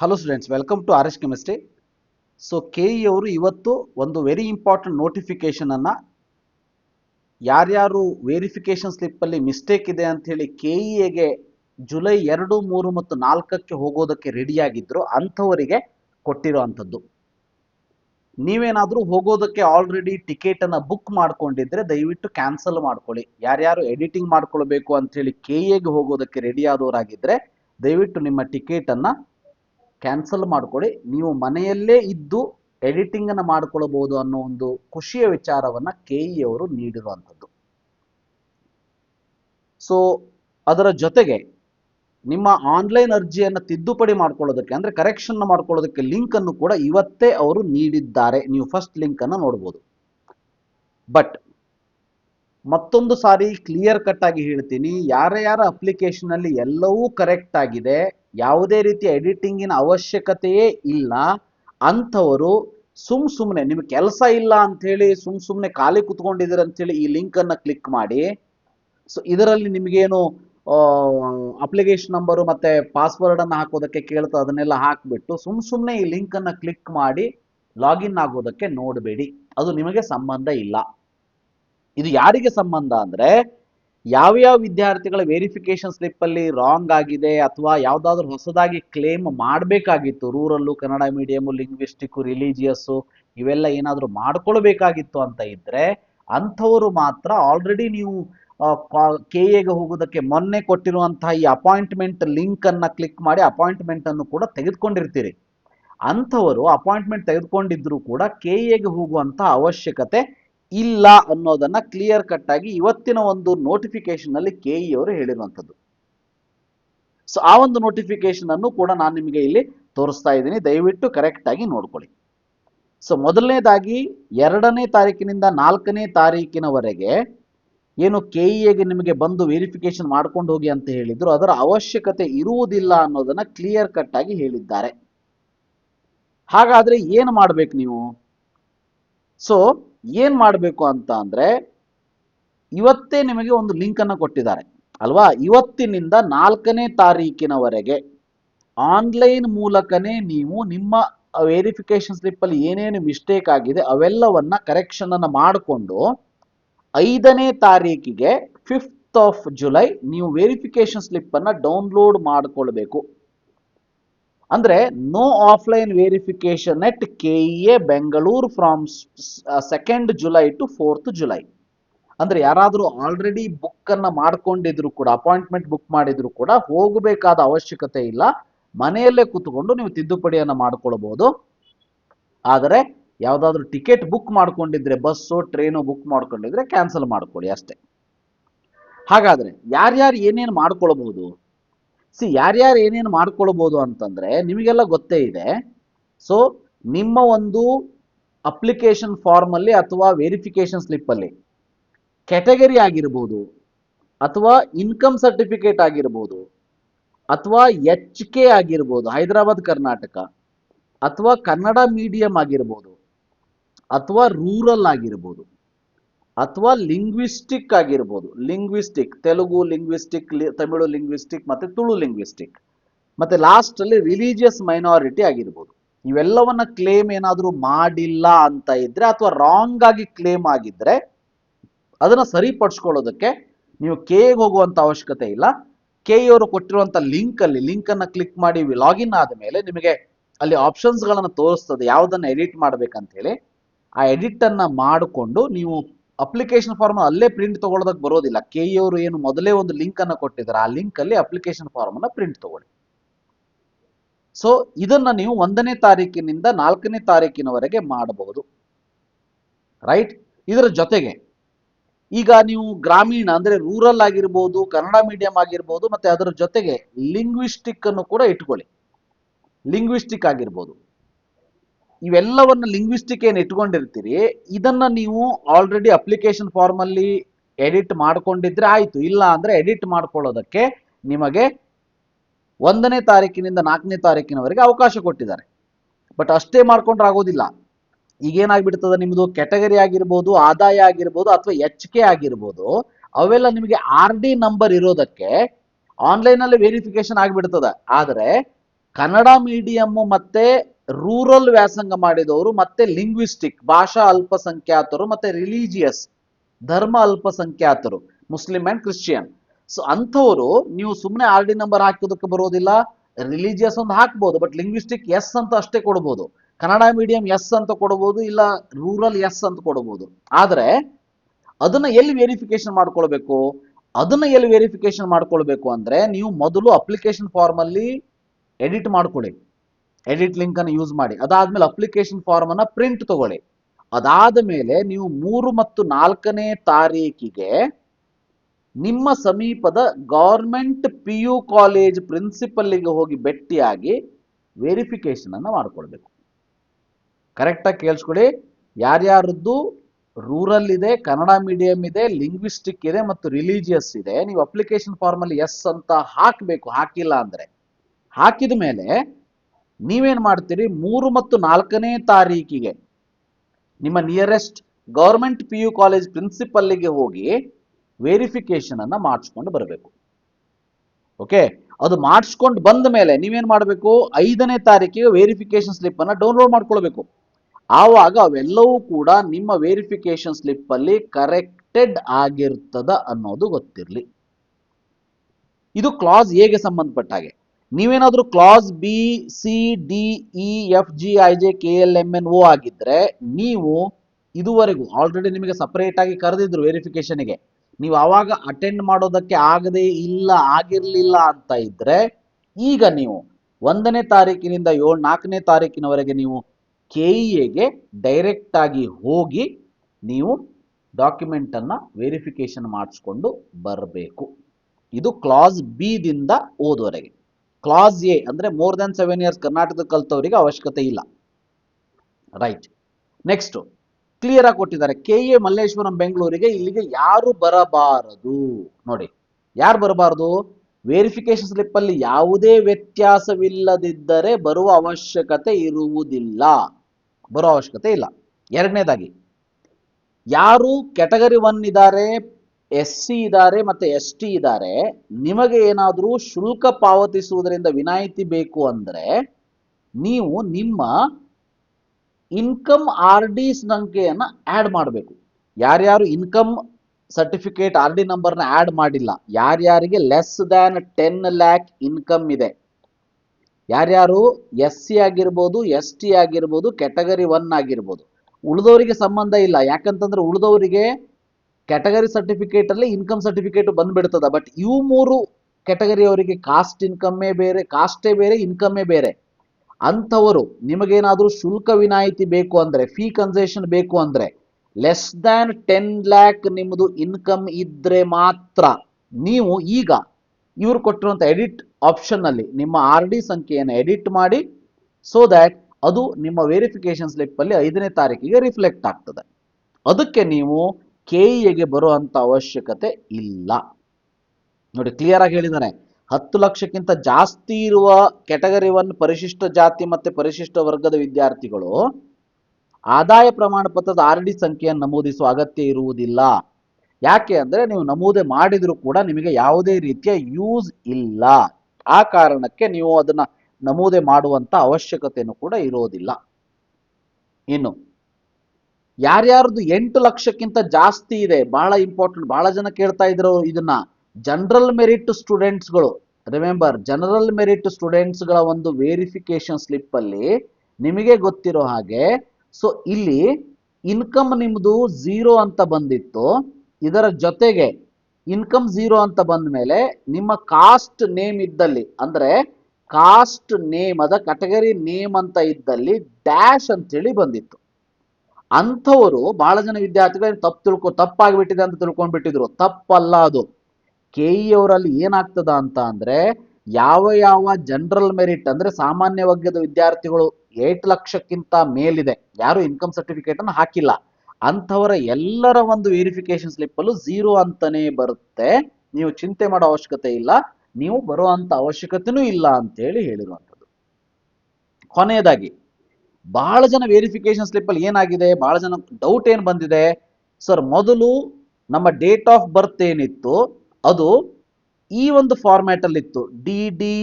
Hello students welcome to R S chemistry so K E ಅವರು ಇವತ್ತು ಒಂದು very important notification ಅನ್ನ ಯಾರ್ಯಾರು ವೆರಿಫಿಕೇಶನ್ ಸ್ಲಿಪ್ಪಲ್ಲಿ ಮಿಸ್ಟೇಕ್ ಇದೆ ಅಂತ ಹೇಳಿ ಕೆ ಎಗೆ ಜುಲೈ ಎರಡು, ಮೂರು ಮತ್ತು ನಾಲ್ಕಕ್ಕೆ ಹೋಗೋದಕ್ಕೆ ರೆಡಿಯಾಗಿದ್ದರು ಅಂಥವರಿಗೆ ಕೊಟ್ಟಿರೋ ಅಂಥದ್ದು. ನೀವೇನಾದರೂ ಹೋಗೋದಕ್ಕೆ ಆಲ್ರೆಡಿ ಟಿಕೆಟ್ ಅನ್ನ ಬುಕ್ ಮಾಡ್ಕೊಂಡಿದ್ರೆ ದಯವಿಟ್ಟು ಕ್ಯಾನ್ಸಲ್ ಮಾಡ್ಕೊಳ್ಳಿ. ಯಾರ್ಯಾರು ಎಡಿಟಿಂಗ್ ಮಾಡ್ಕೊಳ್ಬೇಕು ಅಂತ ಹೇಳಿ ಕೆ ಎಗೆ ಹೋಗೋದಕ್ಕೆ ರೆಡಿ ಆದವರಾಗಿದ್ರೆ ದಯವಿಟ್ಟು ನಿಮ್ಮ ಟಿಕೆಟ್ ಅನ್ನ ಕ್ಯಾನ್ಸಲ್ ಮಾಡ್ಕೊಳ್ಳಿ. ನೀವು ಮನೆಯಲ್ಲೇ ಇದ್ದು ಎಡಿಟಿಂಗ್ ಅನ್ನ ಮಾಡ್ಕೊಳ್ಬಹುದು ಅನ್ನೋ ಒಂದು ಖುಷಿಯ ವಿಚಾರವನ್ನ ಕೆ ಇ ಅವರು ನೀಡಿರುವಂಥದ್ದು. ಸೊ ಅದರ ಜೊತೆಗೆ ನಿಮ್ಮ ಆನ್ಲೈನ್ ಅರ್ಜಿಯನ್ನು ತಿದ್ದುಪಡಿ ಮಾಡ್ಕೊಳ್ಳೋದಕ್ಕೆ ಅಂದ್ರೆ ಕರೆಕ್ಷನ್ ಮಾಡ್ಕೊಳ್ಳೋದಕ್ಕೆ ಲಿಂಕ್ ಅನ್ನು ಕೂಡ ಇವತ್ತೇ ಅವರು ನೀಡಿದ್ದಾರೆ. ನೀವು ಫಸ್ಟ್ ಲಿಂಕ್ ಅನ್ನು ನೋಡ್ಬೋದು. ಬಟ್ ಮತ್ತೊಂದು ಸಾರಿ ಕ್ಲಿಯರ್ ಕಟ್ ಆಗಿ ಹೇಳ್ತೀನಿ. ಯಾರ ಯಾರ ಅಪ್ಲಿಕೇಶನ್ ಅಲ್ಲಿ ಎಲ್ಲವೂ ಕರೆಕ್ಟ್ ಆಗಿದೆ ಯಾವುದೇ ರೀತಿಯ ಎಡಿಟಿಂಗಿನ ಅವಶ್ಯಕತೆಯೇ ಇಲ್ಲ. ಅಂಥವರು ಸುಮ್ ಸುಮ್ಮನೆ ನಿಮ್ಗೆ ಕೆಲಸ ಇಲ್ಲ ಅಂತ ಹೇಳಿ ಸುಮ್ ಸುಮ್ಮನೆ ಖಾಲಿ ಅಂತ ಹೇಳಿ ಈ ಲಿಂಕ್ ಅನ್ನ ಕ್ಲಿಕ್ ಮಾಡಿ. ಸೊ, ಇದರಲ್ಲಿ ನಿಮಗೇನು ಅಪ್ಲಿಕೇಶನ್ ನಂಬರು ಮತ್ತೆ ಪಾಸ್ವರ್ಡ್ ಅನ್ನ ಹಾಕೋದಕ್ಕೆ ಕೇಳ್ತಾ ಅದನ್ನೆಲ್ಲ ಹಾಕಿಬಿಟ್ಟು ಸುಮ್ ಸುಮ್ಮನೆ ಈ ಲಿಂಕ್ ಅನ್ನ ಕ್ಲಿಕ್ ಮಾಡಿ ಲಾಗಿನ್ ಆಗೋದಕ್ಕೆ ನೋಡಬೇಡಿ. ಅದು ನಿಮಗೆ ಸಂಬಂಧ ಇಲ್ಲ. ಇದು ಯಾರಿಗೆ ಸಂಬಂಧ ಅಂದ್ರೆ ಯಾವ್ಯಾವ ವಿದ್ಯಾರ್ಥಿಗಳ ವೆರಿಫಿಕೇಶನ್ ಸ್ಲಿಪ್ ಅಲ್ಲಿ ರಾಂಗ್ ಆಗಿದೆ ಅಥವಾ ಯಾವುದಾದ್ರೂ ಹೊಸದಾಗಿ ಕ್ಲೇಮ್ ಮಾಡಬೇಕಾಗಿತ್ತು? Rural Kannada medium linguistic religious ಇವೆಲ್ಲ ಏನಾದರೂ ಮಾಡ್ಕೊಳ್ಬೇಕಾಗಿತ್ತು ಅಂತ ಇದ್ದರೆ ಅಂಥವರು ಮಾತ್ರ ಆಲ್ರೆಡಿ ನೀವು ಕೆ ಎಗೆ ಹೋಗೋದಕ್ಕೆ ಮೊನ್ನೆ ಕೊಟ್ಟಿರುವಂತಹ ಈ ಅಪಾಯಿಂಟ್ಮೆಂಟ್ ಲಿಂಕ್ ಅನ್ನ ಕ್ಲಿಕ್ ಮಾಡಿ ಅಪಾಯಿಂಟ್ಮೆಂಟ್ ಅನ್ನು ಕೂಡ ತೆಗೆದುಕೊಂಡಿರ್ತೀರಿ. ಅಂಥವರು ಅಪಾಯಿಂಟ್ಮೆಂಟ್ ತೆಗೆದುಕೊಂಡಿದ್ದರೂ ಕೂಡ ಕೆ ಎಗೆ ಹೋಗುವಂಥ ಅವಶ್ಯಕತೆ ಇಲ್ಲ ಅನ್ನೋದನ್ನ ಕ್ಲಿಯರ್ ಕಟ್ ಆಗಿ ಇವತ್ತಿನ ಒಂದು ನೋಟಿಫಿಕೇಶನ್ ಅಲ್ಲಿ ಕೆ ಇ ಅವರು ಹೇಳಿರುವಂಥದ್ದು. ಸೊ ಆ ಒಂದು ನೋಟಿಫಿಕೇಶನ್ ಅನ್ನು ಕೂಡ ನಾನು ನಿಮಗೆ ಇಲ್ಲಿ ತೋರಿಸ್ತಾ ಇದ್ದೀನಿ. ದಯವಿಟ್ಟು ಕರೆಕ್ಟ್ ಆಗಿ ನೋಡ್ಕೊಳ್ಳಿ. ಸೊ ಮೊದಲನೇದಾಗಿ ಎರಡನೇ ತಾರೀಕಿನಿಂದ ನಾಲ್ಕನೇ ತಾರೀಕಿನವರೆಗೆ ಏನು ಕೆ ಎಗೆ ನಿಮಗೆ ಬಂದು ವೆರಿಫಿಕೇಶನ್ ಮಾಡ್ಕೊಂಡು ಹೋಗಿ ಅಂತ ಹೇಳಿದ್ರು, ಅದರ ಅವಶ್ಯಕತೆ ಇರುವುದಿಲ್ಲ ಅನ್ನೋದನ್ನ ಕ್ಲಿಯರ್ ಕಟ್ ಆಗಿ ಹೇಳಿದ್ದಾರೆ. ಹಾಗಾದ್ರೆ ಏನು ಮಾಡ್ಬೇಕು ನೀವು? ಸೊ ಏನ್ ಮಾಡಬೇಕು ಅಂತ ಅಂದರೆ ಇವತ್ತೇ ನಿಮಗೆ ಒಂದು ಲಿಂಕ್ ಅನ್ನು ಕೊಟ್ಟಿದ್ದಾರೆ, ಅಲ್ವಾ? ಇವತ್ತಿನಿಂದ ನಾಲ್ಕನೇ ತಾರೀಕಿನವರೆಗೆ ಆನ್ಲೈನ್ ಮೂಲಕನೇ ನೀವು ನಿಮ್ಮ ವೆರಿಫಿಕೇಶನ್ ಸ್ಲಿಪ್ ಅಲ್ಲಿ ಏನೇನು ಮಿಸ್ಟೇಕ್ ಆಗಿದೆ ಅವೆಲ್ಲವನ್ನ ಕರೆಕ್ಷನ್ ಅನ್ನ ಮಾಡಿಕೊಂಡು ಐದನೇ ತಾರೀಕಿಗೆ ಫಿಫ್ತ್ ಆಫ್ ಜುಲೈ ನೀವು ವೆರಿಫಿಕೇಶನ್ ಸ್ಲಿಪ್ ಅನ್ನ ಡೌನ್ಲೋಡ್ ಮಾಡಿಕೊಳ್ಬೇಕು. ಅಂದ್ರೆ no offline verification at K A Bengaluru from second July to fourth July ಅಂದ್ರೆ ಯಾರಾದರೂ ಆಲ್ರೆಡಿ ಬುಕ್ ಅನ್ನ ಮಾಡ್ಕೊಂಡಿದ್ರು ಕೂಡ ಅಪಾಯಿಂಟ್ಮೆಂಟ್ ಬುಕ್ ಮಾಡಿದ್ರು ಕೂಡ ಹೋಗಬೇಕಾದ ಅವಶ್ಯಕತೆ ಇಲ್ಲ. ಮನೆಯಲ್ಲೇ ಕೂತ್ಕೊಂಡು ನೀವು ತಿದ್ದುಪಡಿಯನ್ನ ಮಾಡ್ಕೊಳ್ಬಹುದು ಆದರೆ ಯಾವ್ದಾದ್ರು ಟಿಕೆಟ್ ಬುಕ್ ಮಾಡ್ಕೊಂಡಿದ್ರೆ, ಬಸ್ಸು ಟ್ರೈನು ಬುಕ್ ಮಾಡ್ಕೊಂಡಿದ್ರೆ ಕ್ಯಾನ್ಸಲ್ ಮಾಡ್ಕೊಳ್ಳಿ ಅಷ್ಟೇ. ಹಾಗಾದ್ರೆ ಯಾರ್ಯಾರು ಏನೇನು ಮಾಡ್ಕೊಳ್ಬಹುದು ಸಿ ಯಾರ್ಯಾರು ಏನೇನು ಮಾಡ್ಕೊಳ್ಬೋದು ಅಂತಂದರೆ ನಿಮಗೆಲ್ಲ ಗೊತ್ತೇ ಇದೆ. ಸೊ ನಿಮ್ಮ ಒಂದು ಅಪ್ಲಿಕೇಶನ್ ಫಾರ್ಮಲ್ಲಿ ಅಥವಾ ವೆರಿಫಿಕೇಶನ್ ಸ್ಲಿಪ್ಪಲ್ಲಿ ಕ್ಯಾಟಗರಿ ಆಗಿರ್ಬೋದು ಅಥವಾ ಇನ್ಕಮ್ ಸರ್ಟಿಫಿಕೇಟ್ ಆಗಿರ್ಬೋದು ಅಥವಾ ಎಚ್ ಕೆ ಆಗಿರ್ಬೋದು, ಹೈದರಾಬಾದ್, ಕರ್ನಾಟಕ ಅಥವಾ ಕನ್ನಡ ಮೀಡಿಯಂ ಆಗಿರ್ಬೋದು ಅಥವಾ ರೂರಲ್ ಆಗಿರ್ಬೋದು. ಅಥವಾ ಲಿಂಗ್ವಿಸ್ಟಿಕ್ ಆಗಿರ್ಬೋದು. Linguistic Telugu linguistic Tamil linguistic ಮತ್ತೆ ತುಳು ಲಿಂಗ್ವಿಸ್ಟಿಕ್ ಮತ್ತೆ ಲಾಸ್ಟ್ ಅಲ್ಲಿ ರಿಲಿಜಿಯಸ್ ಮೈನಾರಿಟಿ ಆಗಿರ್ಬೋದು. ಇವೆಲ್ಲವನ್ನ ಕ್ಲೇಮ್ ಏನಾದರೂ ಮಾಡಿಲ್ಲ ಅಂತ ಇದ್ರೆ ಅಥವಾ ರಾಂಗ್ ಆಗಿ ಕ್ಲೇಮ್ ಆಗಿದ್ರೆ ಅದನ್ನ ಸರಿಪಡಿಸ್ಕೊಳ್ಳೋದಕ್ಕೆ ನೀವು ಕೆಗೆ ಹೋಗುವಂತ ಅವಶ್ಯಕತೆ ಇಲ್ಲ. ಕೆ ಅವರು ಕೊಟ್ಟಿರುವಂತ ಲಿಂಕ್ ಅಲ್ಲಿ ಲಿಂಕ್ ಅನ್ನ ಕ್ಲಿಕ್ ಮಾಡಿ ಲಾಗಿನ್ ಆದ ಮೇಲೆ ನಿಮಗೆ ಅಲ್ಲಿ ಆಪ್ಷನ್ಸ್ ಗಳನ್ನ ತೋರಿಸ್ತದೆ, ಯಾವ್ದನ್ನ ಎಡಿಟ್ ಮಾಡ್ಬೇಕಂತ ಹೇಳಿ ಆ ಎಡಿಟ್ ಅನ್ನ ಮಾಡಿಕೊಂಡು ನೀವು ಅಪ್ಲಿಕೇಶನ್ ಫಾರ್ಮ್ ಅಲ್ಲೇ ಪ್ರಿಂಟ್ ತಗೊಳ್ಳೋದಕ್ಕೆ ಬರೋದಿಲ್ಲ. ಕೆ ಅವರು ಏನು ಮೊದಲೇ ಒಂದು ಲಿಂಕ್ ಅನ್ನ ಕೊಟ್ಟಿದ್ದಾರೆ ಆ ಲಿಂಕ್ ಅಲ್ಲಿ ಅಪ್ಲಿಕೇಶನ್ ಫಾರ್ಮ್ ಅನ್ನ ಪ್ರಿಂಟ್ ತಗೊಳ್ಳಿ. ಸೊ ಇದನ್ನ ನೀವು ಒಂದನೇ ತಾರೀಕಿನಿಂದ ನಾಲ್ಕನೇ ತಾರೀಕಿನವರೆಗೆ ಮಾಡಬಹುದು. ರೈಟ್ ಇದರ ಜೊತೆಗೆ ಈಗ ನೀವು ಗ್ರಾಮೀಣ ಅಂದ್ರೆ ರೂರಲ್ ಆಗಿರ್ಬೋದು, ಕನ್ನಡ ಮೀಡಿಯಂ ಆಗಿರ್ಬೋದು, ಮತ್ತೆ ಅದರ ಜೊತೆಗೆ ಲಿಂಗ್ವಿಸ್ಟಿಕ್ ಅನ್ನು ಕೂಡ ಇಟ್ಕೊಳ್ಳಿ. ಲಿಂಗ್ವಿಸ್ಟಿಕ್ ಆಗಿರ್ಬೋದು. ಇವೆಲ್ಲವನ್ನ ಲಿಂಗ್ವಿಸ್ಟಿಕ್ ಏನು ಇಟ್ಕೊಂಡಿರ್ತೀರಿ, ಇದನ್ನ ನೀವು ಆಲ್ರೆಡಿ ಅಪ್ಲಿಕೇಶನ್ ಫಾರ್ಮ್ ಅಲ್ಲಿ ಎಡಿಟ್ ಮಾಡ್ಕೊಂಡಿದ್ರೆ ಆಯ್ತು. ಇಲ್ಲ ಅಂದ್ರೆ ಎಡಿಟ್ ಮಾಡ್ಕೊಳ್ಳೋದಕ್ಕೆ ನಿಮಗೆ ಒಂದನೇ ತಾರೀಕಿನಿಂದ ನಾಲ್ಕನೇ ತಾರೀಕಿನವರೆಗೆ ಅವಕಾಶ ಕೊಟ್ಟಿದ್ದಾರೆ. ಬಟ್ ಅಷ್ಟೇ ಮಾಡ್ಕೊಂಡ್ರೆ ಆಗೋದಿಲ್ಲ. ಈಗೇನಾಗ್ಬಿಡ್ತದೆ ನಿಮ್ಮದು ಕೆಟಗರಿ ಆಗಿರ್ಬೋದು, ಆದಾಯ ಆಗಿರ್ಬೋದು ಅಥವಾ ಎಚ್ ಕೆ ಆಗಿರ್ಬೋದು, ಅವೆಲ್ಲ ನಿಮಗೆ ಆರ್ ಡಿ ನಂಬರ್ ಇರೋದಕ್ಕೆ ಆನ್ಲೈನ್ ಅಲ್ಲಿ ವೆರಿಫಿಕೇಶನ್ ಆಗಿಬಿಡ್ತದೆ. ಆದರೆ ಕನ್ನಡ ಮೀಡಿಯಂ ಮತ್ತೆ ರೂರಲ್ ವ್ಯಾಸಂಗ ಮಾಡಿದವರು, ಮತ್ತೆ ಲಿಂಗ್ವಿಸ್ಟಿಕ್, ಭಾಷಾ ಅಲ್ಪಸಂಖ್ಯಾತರು, ಮತ್ತೆ ರಿಲಿಜಿಯಸ್, ಧರ್ಮ ಅಲ್ಪಸಂಖ್ಯಾತರು, ಮುಸ್ಲಿಂ ಅಂಡ್ ಕ್ರಿಶ್ಚಿಯನ್. ಸೊ ಅಂಥವರು, ನೀವು ಸುಮ್ಮನೆ ಆರ್ ಡಿ ನಂಬರ್ ಹಾಕೋದಕ್ಕೆ ಬರೋದಿಲ್ಲ, ರಿಲಿಜಿಯಸ್ ಒಂದು ಹಾಕ್ಬೋದು, ಬಟ್ ಲಿಂಗ್ವಿಸ್ಟಿಕ್ ಎಸ್ ಅಂತ ಅಷ್ಟೇ ಕೊಡ್ಬೋದು. ಕನ್ನಡ ಮೀಡಿಯಂ ಎಸ್ ಅಂತ ಕೊಡ್ಬೋದು, ಇಲ್ಲ ರೂರಲ್ ಎಸ್ ಅಂತ ಕೊಡ್ಬೋದು. ಆದರೆ, ಅದನ್ನ ಎಲ್ಲಿ ವೆರಿಫಿಕೇಶನ್ ಮಾಡ್ಕೊಳ್ಬೇಕು? ಅದನ್ನ ಎಲ್ಲಿ ವೆರಿಫಿಕೇಶನ್ ಮಾಡ್ಕೊಳ್ಬೇಕು ಅಂದ್ರೆ, ನೀವು ಮೊದಲು ಅಪ್ಲಿಕೇಶನ್ ಫಾರ್ಮ್ ಅಲ್ಲಿ ಎಡಿಟ್ ಮಾಡ್ಕೊಳ್ಳಿ. ಎಡಿಟ್ ಲಿಂಕ್ ಅನ್ನು ಯೂಸ್ ಮಾಡಿ. ಅದಾದ್ಮೇಲೆ ಅಪ್ಲಿಕೇಶನ್ ಫಾರ್ಮ್ ಅನ್ನ ಪ್ರಿಂಟ್ ತಗೊಳ್ಳಿ. ಅದಾದ ಮೇಲೆ ನೀವು ಮೂರು ಮತ್ತು ನಾಲ್ಕನೇ ತಾರೀಕಿಗೆ ನಿಮ್ಮ ಸಮೀಪದ ಗೌರ್ಮೆಂಟ್ ಪಿ ಯು ಕಾಲೇಜ್ ಪ್ರಿನ್ಸಿಪಲ್ಗೆ ಹೋಗಿ ಭೇಟಿಯಾಗಿ ವೆರಿಫಿಕೇಶನ್ ಅನ್ನ ಮಾಡ್ಕೊಳ್ಬೇಕು. ಕರೆಕ್ಟಾಗಿ ಕೇಳಿಸ್ಕೊಳ್ಳಿ. ಯಾರ್ಯಾರದ್ದು ರೂರಲ್ ಇದೆ, ಕನ್ನಡ ಮೀಡಿಯಂ ಇದೆ ಲಿಂಗ್ವಿಸ್ಟಿಕ್ ಇದೆ ಮತ್ತು ರಿಲಿಜಿಯಸ್ ಇದೆ, ನೀವು ಅಪ್ಲಿಕೇಶನ್ ಫಾರ್ಮ್ ಅಲ್ಲಿ ಎಸ್ ಅಂತ ಹಾಕಬೇಕು. ಹಾಕಿಲ್ಲ ಅಂದ್ರೆ ಹಾಕಿದ ಮೇಲೆ ನೀವೇನ್ ಮಾಡ್ತೀರಿ? ಮೂರು ಮತ್ತು ನಾಲ್ಕನೇ ತಾರೀಕಿಗೆ ನಿಮ್ಮ nearest government P U college ಪ್ರಿನ್ಸಿಪಲ್ಲಿಗೆ ಹೋಗಿ ವೆರಿಫಿಕೇಶನ್ ಅನ್ನ ಮಾಡಿಸ್ಕೊಂಡು ಬರಬೇಕು. ಓಕೆ ಅದು ಮಾಡಿಸ್ಕೊಂಡು ಬಂದ ಮೇಲೆ ನೀವೇನು ಮಾಡಬೇಕು? ಐದನೇ ತಾರೀಕಿಗೆ ವೆರಿಫಿಕೇಶನ್ ಸ್ಲಿಪ್ ಅನ್ನ ಡೌನ್ಲೋಡ್ ಮಾಡ್ಕೊಳ್ಬೇಕು. ಆವಾಗ ಅವೆಲ್ಲವೂ ಕೂಡ ನಿಮ್ಮ ವೆರಿಫಿಕೇಶನ್ ಸ್ಲಿಪ್ ಅಲ್ಲಿ ಕರೆಕ್ಟೆಡ್ ಆಗಿರ್ತದ ಅನ್ನೋದು ಗೊತ್ತಿರಲಿ. ಇದು ಕ್ಲಾಸ್ ಎಗೆ ಸಂಬಂಧಪಟ್ಟ ಹಾಗೆ? ನೀವೇನಾದ್ರೂ class B C D E F G I J K L M N O ಆಗಿದ್ರೆ ನೀವು ಇದುವರೆಗೂ ಆಲ್ರೆಡಿ ನಿಮಗೆ ಸಪರೇಟ್ ಆಗಿ ಕರೆದಿದ್ರು ವೆರಿಫಿಕೇಶನ್ಗೆ ನೀವು ಆವಾಗ ಅಟೆಂಡ್ ಮಾಡೋದಕ್ಕೆ ಆಗದೇ ಇಲ್ಲ, ಆಗಿರಲಿಲ್ಲ ಅಂತ ಇದ್ರೆ ಈಗ ನೀವು ಒಂದನೇ ತಾರೀಕಿನಿಂದ ಏಳು, ನಾಲ್ಕನೇ ತಾರೀಕಿನವರೆಗೆ ನೀವು ಕೆ ಎಗೆ ಡೈರೆಕ್ಟ್ ಆಗಿ ಹೋಗಿ ನೀವು ಡಾಕ್ಯುಮೆಂಟ್ ಅನ್ನ ವೆರಿಫಿಕೇಶನ್ ಮಾಡಿಸ್ಕೊಂಡು ಬರಬೇಕು. ಇದು ಕ್ಲಾಸ್ ಬಿದಿಂದ ಓದುವರೆಗೆ. ಕ್ಲಾಸ್ ಎ ಅಂದ್ರೆ ಮೋರ್ ದೆನ್ ಸೆವೆನ್ ಇಯರ್ಸ್ ಕರ್ನಾಟಕದ ಕಲ್ತವರಿಗೆ ಅವಶ್ಯಕತೆ ಇಲ್ಲ. ರೈಟ್ ನೆಕ್ಸ್ಟ್ ಕ್ಲಿಯರ್ ಆಗಿ ಕೊಟ್ಟಿದ್ದಾರೆ. ಕೆ ಎ ಮಲ್ಲೇಶ್ವರಂ ಬೆಂಗಳೂರಿಗೆ ಇಲ್ಲಿಗೆ ಯಾರು ಬರಬಾರದು? ನೋಡಿ, ಯಾರು ಬರಬಾರದು? ವೆರಿಫಿಕೇಶನ್ ಸ್ಲಿಪ್ ಅಲ್ಲಿ ಯಾವುದೇ ವ್ಯತ್ಯಾಸವಿಲ್ಲದಿದ್ದರೆ ಬರುವ ಅವಶ್ಯಕತೆ ಇರುವುದಿಲ್ಲ. ಬರೋ ಅವಶ್ಯಕತೆ ಇಲ್ಲ. ಎರಡನೇದಾಗಿ, ಯಾರು ಕ್ಯಾಟಗರಿ ಒನ್ ಇದ್ದಾರೆ? ಎಸ್ ಸಿ ಇದ್ದಾರೆ ಮತ್ತೆ ಎಸ್ ಟಿ ಇದ್ದಾರೆ ನಿಮಗೆ ಏನಾದರೂ ಶುಲ್ಕ ಪಾವತಿಸುವುದರಿಂದ ವಿನಾಯಿತಿ ಬೇಕು ಅಂದ್ರೆ ನೀವು ನಿಮ್ಮ ಇನ್ಕಮ್ ಆರ್ ಡಿ ಸಂಖ್ಯೆಯನ್ನ ಆಡ್ ಮಾಡಬೇಕು. ಯಾರ್ಯಾರು ಇನ್ಕಮ್ ಸರ್ಟಿಫಿಕೇಟ್ ಆರ್ ಡಿ ನಂಬರ್ನ ಆಡ್ ಮಾಡಿಲ್ಲ, ಯಾರ್ಯಾರಿಗೆ less than ten lakh income ಇದೆ. ಯಾರ್ಯಾರು ಎಸ್ ಸಿ ಆಗಿರ್ಬೋದು ಎಸ್ ಟಿ ಆಗಿರ್ಬೋದು ಕೆಟಗರಿ ಒನ್ ಆಗಿರ್ಬೋದು, ಉಳಿದವರಿಗೆ ಸಂಬಂಧ ಇಲ್ಲ. ಯಾಕಂತಂದ್ರೆ ಉಳಿದವರಿಗೆ ಕ್ಯಾಟಗರಿ ಸರ್ಟಿಫಿಕೇಟ್ ಅಲ್ಲಿ ಇನ್ಕಮ್ ಸರ್ಟಿಫಿಕೇಟ್ ಬಂದ್ಬಿಡ್ತದ. ಬಟ್ ಇವು ಮೂರು ಕ್ಯಾಟಗರಿ ಅವರಿಗೆ ಕಾಸ್ಟ್ ಇನ್ಕಮ್ಮೇ ಬೇರೆ ಕಾಸ್ಟೇ ಬೇರೆ ಇನ್ಕಮ್ಮೇ ಬೇರೆ. ಅಂಥವರು ನಿಮಗೇನಾದರೂ ಶುಲ್ಕ ವಿನಾಯಿತಿ ಬೇಕು ಅಂದ್ರೆ ಫೀ ಕನ್ಸೆಷನ್ ಬೇಕು ಅಂದ್ರೆ ಲೆಸ್ ದ್ಯಾನ್ ಟೆನ್ ಲ್ಯಾಕ್ ನಿಮ್ಮದು ಇನ್ಕಮ್ ಇದ್ರೆ ಮಾತ್ರ ನೀವು ಈಗ ಇವರು ಕೊಟ್ಟಿರುವಂತ ಎಡಿಟ್ ಆಪ್ಷನ್ ಅಲ್ಲಿ ನಿಮ್ಮ ಆರ್ ಡಿ ಸಂಖ್ಯೆಯನ್ನು ಎಡಿಟ್ ಮಾಡಿ ಸೊ ದ್ಯಾಟ್ ಅದು ನಿಮ್ಮ ವೆರಿಫಿಕೇಶನ್ ಸ್ಲಿಪ್ಪಲ್ಲಿ ಐದನೇ ತಾರೀಕಿಗೆ ರಿಫ್ಲೆಕ್ಟ್ ಆಗ್ತದೆ. ಅದಕ್ಕೆ ನೀವು ಕೆಇಎಗೆ ಬರುವಂಥ ಅವಶ್ಯಕತೆ ಇಲ್ಲ. ನೋಡಿ ಕ್ಲಿಯರ್ ಆಗಿ ಹೇಳಿದ್ದಾರೆ ಹತ್ತು ಲಕ್ಷಕ್ಕಿಂತ ಜಾಸ್ತಿ ಇರುವ ಕ್ಯಾಟಗರಿ ಒನ್ ಪರಿಶಿಷ್ಟ ಜಾತಿ ಮತ್ತೆ ಪರಿಶಿಷ್ಟ ವರ್ಗದ ವಿದ್ಯಾರ್ಥಿಗಳು ಆದಾಯ ಪ್ರಮಾಣ ಪತ್ರದ ಆರ್ ಡಿ ಸಂಖ್ಯೆಯನ್ನು ನಮೂದಿಸುವ ಅಗತ್ಯ ಇರುವುದಿಲ್ಲ. ಯಾಕೆ ಅಂದ್ರೆ ನೀವು ನಮೂದೆ ಮಾಡಿದರೂ ಕೂಡ ನಿಮಗೆ ಯಾವುದೇ ರೀತಿಯ ಯೂಸ್ ಇಲ್ಲ. ಆ ಕಾರಣಕ್ಕೆ ನೀವು ಅದನ್ನ ನಮೂದೆ ಮಾಡುವಂತ ಅವಶ್ಯಕತೆಯೂ ಕೂಡ ಇರೋದಿಲ್ಲ ಇನ್ನು ಯಾರ್ಯಾರ್ದು ಎಂಟು ಲಕ್ಷಕ್ಕಿಂತ ಜಾಸ್ತಿ ಇದೆ, ಬಹಳ ಇಂಪಾರ್ಟೆಂಟ್ ಬಹಳ ಜನ ಕೇಳ್ತಾ ಇದ್ರು ಇದನ್ನ. ಜನರಲ್ ಮೆರಿಟ್ ಸ್ಟೂಡೆಂಟ್ಸ್ಗಳು ರಿಮೆಂಬರ್ ಜನರಲ್ ಮೆರಿಟ್ ಸ್ಟೂಡೆಂಟ್ಸ್ಗಳ ಒಂದು ವೇರಿಫಿಕೇಶನ್ ಸ್ಲಿಪ್ ಅಲ್ಲಿ ನಿಮಗೆ ಗೊತ್ತಿರೋ ಹಾಗೆ ಸೊ ಇಲ್ಲಿ ಇನ್ಕಮ್ ನಿಮ್ಮದು ಝೀರೋ ಅಂತ ಬಂದಿತ್ತು, ಇದರ ಜೊತೆಗೆ ಇನ್ಕಮ್ ಝೀರೋ ಅಂತ ಬಂದ ಮೇಲೆ ನಿಮ್ಮ ಕಾಸ್ಟ್ ನೇಮ್ ಇದ್ದಲ್ಲಿ, ಅಂದ್ರೆ ಕಾಸ್ಟ್ ನೇಮ್ ಅದ ಕ್ಯಾಟಗರಿ ನೇಮ್ ಅಂತ ಇದ್ದಲ್ಲಿ ಡ್ಯಾಶ್ ಅಂತೇಳಿ ಬಂದಿತ್ತು. ಅಂಥವರು ಬಹಳ ಜನ ವಿದ್ಯಾರ್ಥಿಗಳು ತಪ್ಪು ತಿಳ್ಕೊ, ತಪ್ಪಾಗಿಬಿಟ್ಟಿದೆ ಅಂತ ತಿಳ್ಕೊಂಡ್ಬಿಟ್ಟಿದ್ರು. ತಪ್ಪಲ್ಲ ಅದು. ಕೆ ಇ ಅವರಲ್ಲಿ ಏನಾಗ್ತದ ಅಂತ ಅಂದ್ರೆ ಯಾವ ಯಾವ ಜನರಲ್ ಮೆರಿಟ್ ಅಂದ್ರೆ ಸಾಮಾನ್ಯ ವರ್ಗದ ವಿದ್ಯಾರ್ಥಿಗಳು ಏಟ್ ಲಕ್ಷಕ್ಕಿಂತ ಮೇಲಿದೆ. ಯಾರು ಇನ್ಕಮ್ ಸರ್ಟಿಫಿಕೇಟ್ ಅನ್ನು ಹಾಕಿಲ್ಲ. ಅಂಥವರ ಎಲ್ಲರ ಒಂದು ವೆರಿಫಿಕೇಶನ್ ಸ್ಲಿಪ್ ಅಲ್ಲೂ ಝೀರೋ ಅಂತಾನೆ ಬರುತ್ತೆ. ನೀವು ಚಿಂತೆ ಮಾಡೋ ಅವಶ್ಯಕತೆ ಇಲ್ಲ. ನೀವು ಬರುವಂತ ಅವಶ್ಯಕತೆನೂ ಇಲ್ಲ ಅಂತ ಹೇಳಿ ಹೇಳಿರುವಂಥದ್ದು. ಕೊನೆಯದಾಗಿ ಬಹಳ ಜನ ವೆರಿಫಿಕೇಶನ್ ಸ್ಲಿಪ್ ಅಲ್ಲಿ ಏನಾಗಿದೆ? ಬಹಳ ಜನ ಡೌಟ್ ಏನು ಬಂದಿದೆ? ಸರ್ ಮೊದಲು ನಮ್ಮ ಡೇಟ್ ಆಫ್ ಬರ್ತ್ ಏನಿತ್ತು? ಅದು ಈ ಒಂದು ಫಾರ್ಮ್ಯಾಟ್ ಅಲ್ಲಿ ಇತ್ತು. D D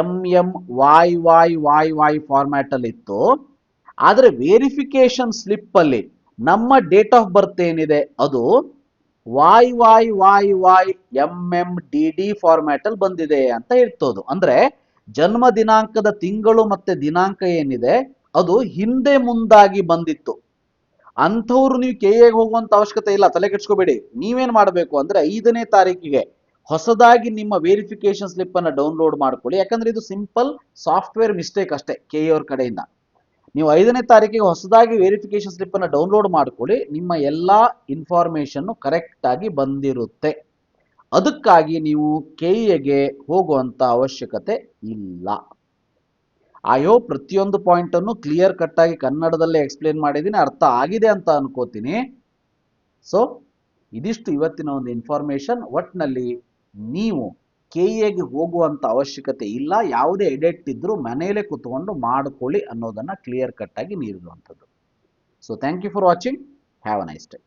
M M Y Y Y Y format ಅಲ್ಲಿ ಇತ್ತು. ಆದರೆ ವೆರಿಫಿಕೇಶನ್ ಸ್ಲಿಪ್ ಅಲ್ಲಿ ನಮ್ಮ ಡೇಟ್ ಆಫ್ ಬರ್ತ್ ಏನಿದೆ? ಅದು Y Y Y Y M M D D format ಅಲ್ಲಿ ಬಂದಿದೆ ಅಂತ ಇರ್ತೋದು. ಅಂದ್ರೆ ಜನ್ಮ ದಿನಾಂಕದ ತಿಂಗಳು ಮತ್ತೆ ದಿನಾಂಕ ಏನಿದೆ? ಅದು ಹಿಂದೆ ಮುಂದಾಗಿ ಬಂದಿತ್ತು. ಅಂಥವ್ರು ನೀವು ಕೆ ಎಗೆ ಹೋಗುವಂತ ಅವಶ್ಯಕತೆ ಇಲ್ಲ, ತಲೆ ಕೆಡ್ಸ್ಕೋಬೇಡಿ. ನೀವೇನ್ ಮಾಡಬೇಕು ಅಂದ್ರೆ ಐದನೇ ತಾರೀಕಿಗೆ ಹೊಸದಾಗಿ ನಿಮ್ಮ ವೆರಿಫಿಕೇಶನ್ ಸ್ಲಿಪ್ ಅನ್ನ ಡೌನ್ಲೋಡ್ ಮಾಡ್ಕೊಳ್ಳಿ. ಯಾಕಂದ್ರೆ ಇದು ಸಿಂಪಲ್ ಸಾಫ್ಟ್ವೇರ್ ಮಿಸ್ಟೇಕ್ ಅಷ್ಟೇ ಕೆ ಅವ್ರ ಕಡೆಯಿಂದ. ನೀವು ಐದನೇ ತಾರೀಕಿಗೆ ಹೊಸದಾಗಿ ವೆರಿಫಿಕೇಶನ್ ಸ್ಲಿಪ್ ಅನ್ನ ಡೌನ್ಲೋಡ್ ಮಾಡ್ಕೊಳ್ಳಿ. ನಿಮ್ಮ ಎಲ್ಲಾ ಇನ್ಫಾರ್ಮೇಶನ್ ಕರೆಕ್ಟ್ ಆಗಿ ಬಂದಿರುತ್ತೆ. ಅದಕ್ಕಾಗಿ ನೀವು ಕೆ ಎಗೆ ಹೋಗುವಂತ ಅವಶ್ಯಕತೆ ಇಲ್ಲ. ಹೋಪ್ ಪ್ರತಿಯೊಂದು ಪಾಯಿಂಟ್ ಅನ್ನು ಕ್ಲಿಯರ್ ಕಟ್ ಆಗಿ ಕನ್ನಡದಲ್ಲೇ ಎಕ್ಸ್ಪ್ಲೇನ್ ಮಾಡಿದ್ದೀನಿ, ಅರ್ಥ ಆಗಿದೆ ಅಂತ ಅನ್ಕೋತೀನಿ. ಸೊ ಇದಿಷ್ಟು ಇವತ್ತಿನ ಒಂದು ಇನ್ಫಾರ್ಮೇಶನ್ ಒಟ್ನಲ್ಲಿ ನೀವು ಕೆ ಎಗೆ ಹೋಗುವಂತ ಅವಶ್ಯಕತೆ ಇಲ್ಲ, ಯಾವುದೇ ಎಡೆಟ್ ಇದ್ದರೂ ಮನೆಯಲ್ಲೇ ಕುತ್ಕೊಂಡು ಮಾಡ್ಕೊಳ್ಳಿ ಅನ್ನೋದನ್ನ ಕ್ಲಿಯರ್ ಕಟ್ ಆಗಿ ನೀಡಿರುವಂಥದ್ದು. So thank you for watching have a nice day